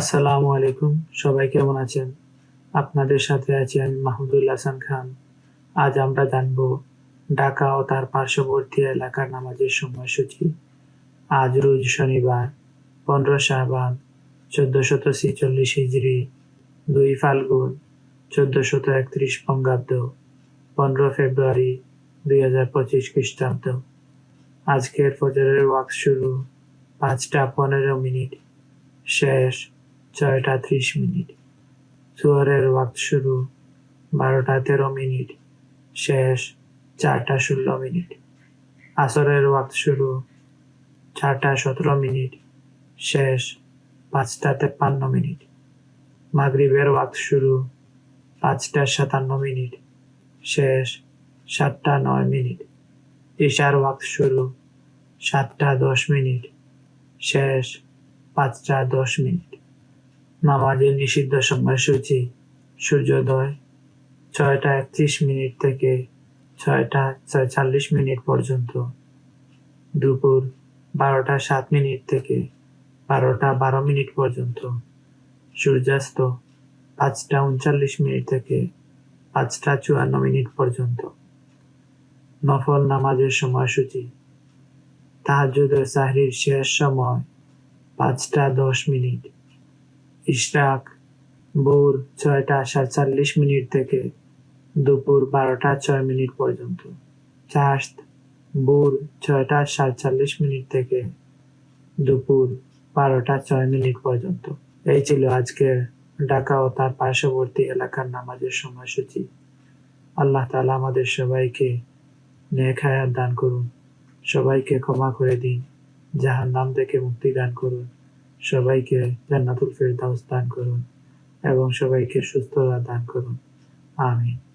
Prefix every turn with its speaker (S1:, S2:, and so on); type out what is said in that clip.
S1: আসসালামু আলাইকুম, সবাই কেমন আছেন? আপনাদের সাথে আছি আমি মাহমুদুল হাসান খান। আজ আমরা জানব ঢাকা ও তার পার্শ্ববর্তী এলাকার নামাজের সময়সূচি। আজ রোজ শনিবার, পনেরো শাহবান চোদ্দশত ছিচল্লিশ হিজড়ি দুই ফাল্গুন, চোদ্দশত একত্রিশ বঙ্গাব্দ, পনেরো ফেব্রুয়ারি দুই হাজার পঁচিশ খ্রিস্টাব্দ। আজকের ফজরের ওয়াক্ত শুরু পাঁচটা পনেরো মিনিট। শেষ ছয়টা ত্রিশ মিনিট। জোহরের ওয়াক্ত শুরু বারোটা তেরো মিনিট, শেষ চারটা ষোলো মিনিট। আসরের ওয়াক্ত শুরু চারটা সতেরো মিনিট, শেষ পাঁচটা তেপ্পান্ন মিনিট। মাগরিবের ওয়াক্ত শুরু পাঁচটা সাতান্ন মিনিট, শেষ সাতটা নয় মিনিট। ঈশার ওয়াক্ত শুরু সাতটা দশ মিনিট, শেষ পাঁচটা দশ মিনিট। নামাজের নিষিদ্ধ সময়সূচি, সূর্যোদয় ছয়টা একত্রিশ মিনিট থেকে ছয়টা ছয়চল্লিশ মিনিট পর্যন্ত। দুপুর বারোটা সাত মিনিট থেকে বারোটা বারো মিনিট পর্যন্ত। সূর্যাস্ত পাঁচটা উনচল্লিশ মিনিট থেকে পাঁচটা চুয়ান্ন মিনিট পর্যন্ত। নফল নামাজের সময়সূচি। তাহাজুদের সাহরির শেষ সময় পাঁচটা দশ মিনিট। ইশরাক ভোর ছয়টা সাতচল্লিশ মিনিট থেকে দুপুর বারোটা ছয় মিনিট পর্যন্ত। চাষত ভোর ছয়টা সাতচল্লিশ মিনিট থেকে দুপুর বারোটা ছয় মিনিট পর্যন্ত। এই ছিল আজকের ঢাকা ও তার পার্শ্ববর্তী এলাকার নামাজের সময়সূচি। আল্লাহ তালা আমাদের সবাইকে নেক হায়াত দান করুন। সবাইকে ক্ষমা করে দিন। জাহান নাম থেকে মুক্তি দান করুন। সবাইকে জান্নাতুল ফেরদাউস দান করুন এবং সবাইকে সুস্থতা দান করুন। আমিন।